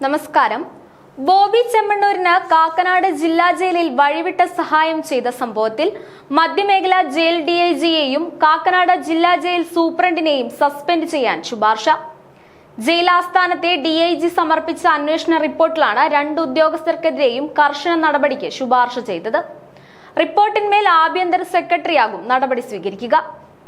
നമസ്കാരം. ബോബി ചെമ്മണ്ണൂരിന് കാക്കനാട് ജില്ലാ ജയിലിൽ വഴിവിട്ട സഹായം ചെയ്ത സംഭവത്തിൽ മധ്യമേഖല ജയിൽ ഡി ഐ ജിയെയും കാക്കനാട് ജില്ലാ ജയിൽ സൂപ്രണ്ടിനെയും സസ്പെൻഡ് ചെയ്യാൻ ശുപാർശ. ജയിൽ ആസ്ഥാനത്തെ ഡി ഐ ജി സമർപ്പിച്ച അന്വേഷണ റിപ്പോർട്ടിലാണ് രണ്ട് ഉദ്യോഗസ്ഥർക്കെതിരെയും കർശന നടപടിക്ക് ശുപാർശ ചെയ്തത്. റിപ്പോർട്ടിന്മേൽ ആഭ്യന്തര സെക്രട്ടറിയാകും നടപടി സ്വീകരിക്കുക.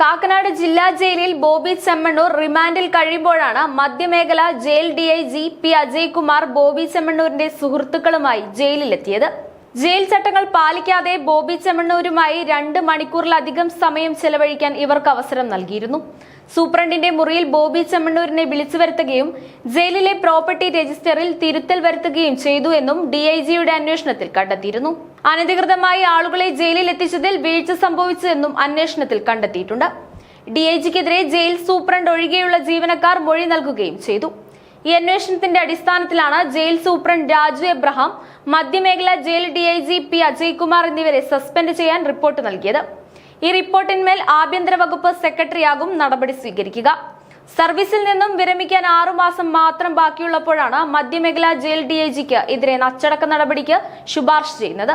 കാക്കനാട് ജില്ലാ ജയിലിൽ ബോബി ചെമ്മണ്ണൂർ റിമാൻഡിൽ കഴിയുമ്പോഴാണ് മധ്യമേഖല jail D I G P Ajaykumar Bobby ചെമ്മണ്ണൂരിന്റെ സുഹൃത്തുക്കളുമായി ജയിലിലെത്തിയത്. ജയിൽ ചട്ടങ്ങൾ പാലിക്കാതെ ബോബി ചെമ്മണ്ണൂരുമായി രണ്ട് മണിക്കൂറിലധികം സമയം ചെലവഴിക്കാൻ ഇവർക്ക് അവസരം നൽകിയിരുന്നു. സൂപ്രണ്ടിന്റെ മുറിയിൽ ബോബി ചെമ്മണ്ണൂരിനെ വിളിച്ചു വരുത്തുകയും ജയിലിലെ പ്രോപ്പർട്ടി രജിസ്റ്ററിൽ തിരുത്തൽ വരുത്തുകയും ചെയ്തു എന്നും ഡിഐജിയുടെ അന്വേഷണത്തിൽ കണ്ടെത്തിയിരുന്നു. അനധികൃതമായി ആളുകളെ ജയിലിൽ എത്തിച്ചതിൽ വീഴ്ച സംഭവിച്ചു എന്നും അന്വേഷണത്തിൽ കണ്ടെത്തിയിട്ടുണ്ട്. ഡിഐജിക്കെതിരെ ജയിൽ സൂപ്രണ്ട് ഒഴികെയുള്ള ജീവനക്കാർ മൊഴി നൽകുകയും ചെയ്തു. ഈ അന്വേഷണത്തിന്റെ അടിസ്ഥാനത്തിലാണ് ജയിൽ സൂപ്രണ്ട് രാജു എബ്രഹാം മധ്യമേഖല ജയിൽ ഡിഐജി പി അജയ്കുമാർ എന്നിവരെ സസ്പെൻഡ് ചെയ്യാൻ റിപ്പോർട്ട് നൽകിയത്. ഈ റിപ്പോർട്ടിന്മേൽ ആഭ്യന്തര വകുപ്പ് സെക്രട്ടറിയാകും നടപടി സ്വീകരിക്കുക. സർവീസിൽ നിന്നും വിരമിക്കാൻ ആറുമാസം മാത്രം ബാക്കിയുള്ളപ്പോഴാണ് മധ്യമേഖല ജയിൽ ഡിഐജിക്ക് എതിരെ അച്ചടക്ക നടപടിക്ക് ശുപാർശ ചെയ്യുന്നത്.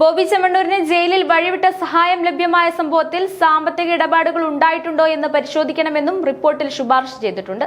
ബോബി ചെമ്മണ്ണൂരിന് ജയിലിൽ വഴിവിട്ട സഹായം ലഭ്യമായ സംഭവത്തിൽ സാമ്പത്തിക ഇടപാടുകൾ ഉണ്ടായിട്ടുണ്ടോ എന്ന് പരിശോധിക്കണമെന്നും റിപ്പോർട്ടിൽ ശുപാർശ ചെയ്തിട്ടുണ്ട്.